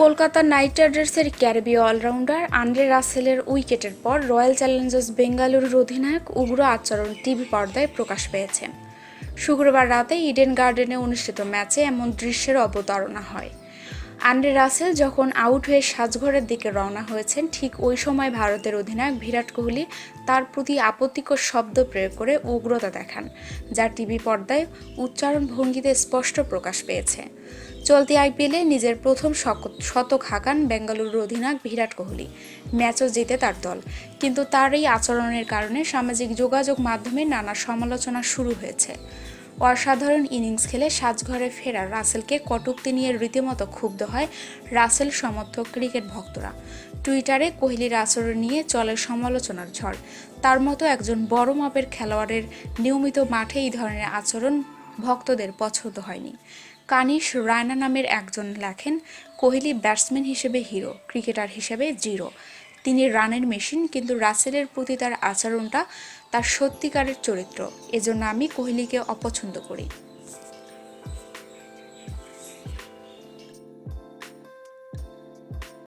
Kolkata night রাইডার্সের ক্যারিবীয় allrounder Andre রাসেলের উইকেটের পর রয়্যাল চ্যালেঞ্জার্স বেঙ্গালুরুর অধিনায়ক উগ্র আচরণ টিভি পর্দায় প্রকাশ পেয়েছে। শুক্রবার রাতে ইডেন গার্ডেনে অনুষ্ঠিত ম্যাচে এমন দৃশ্যের অবতারণা হয়। আন্দ্রে রাসেল যখন আউট হয়ে সাজঘরের দিকে রওনা হয়েছেন, ঠিক ওই সময় ভারতের অধিনায়ক বিরাট কোহলি তার প্রতি আপত্তিকর শব্দ প্রয়োগ করে উগ্রতা দেখান, যা টিভি পর্দায় উচ্চারণ ভঙ্গিতে স্পষ্ট প্রকাশ পেয়েছে। চলতি আইপিএলে নিজের প্রথম শতক হাঁকান বেঙ্গালুরুর অধিনায়ক বিরাট কোহলি। ম্যাচও জিতে তার দল। কিন্তু তার এই আচরণের কারণে সামাজিক যোগাযোগ মাধ্যমে নানা সমালোচনা শুরু হয়েছে। অসাধারণ ইনিংস খেলে সাজঘরে ফেরা রাসেলকে কটূক্তি নিয়ে রীতিমতো ক্ষুব্ধ হয় রাসেল সমর্থক ক্রিকেট ভক্তরা। টুইটারে কোহলির আচরণ নিয়ে চলে সমালোচনার ঝড়। তার মতো একজন বড় মাপের খেলোয়াড়ের নিয়মিত মাঠে এই ধরনের আচরণ ভক্তদের পছন্দ হয়নি। কানিশ রায়না নামের একজন লেখেন, কোহলি ব্যাটসম্যান হিসেবে হিরো, ক্রিকেটার হিসেবে জিরো। তিনি রানের মেশিন, কিন্তু রাসেলের প্রতি তার আচরণটা তার সত্যিকারের চরিত্র। এজন্য আমি কোহলিকে অপছন্দ করি।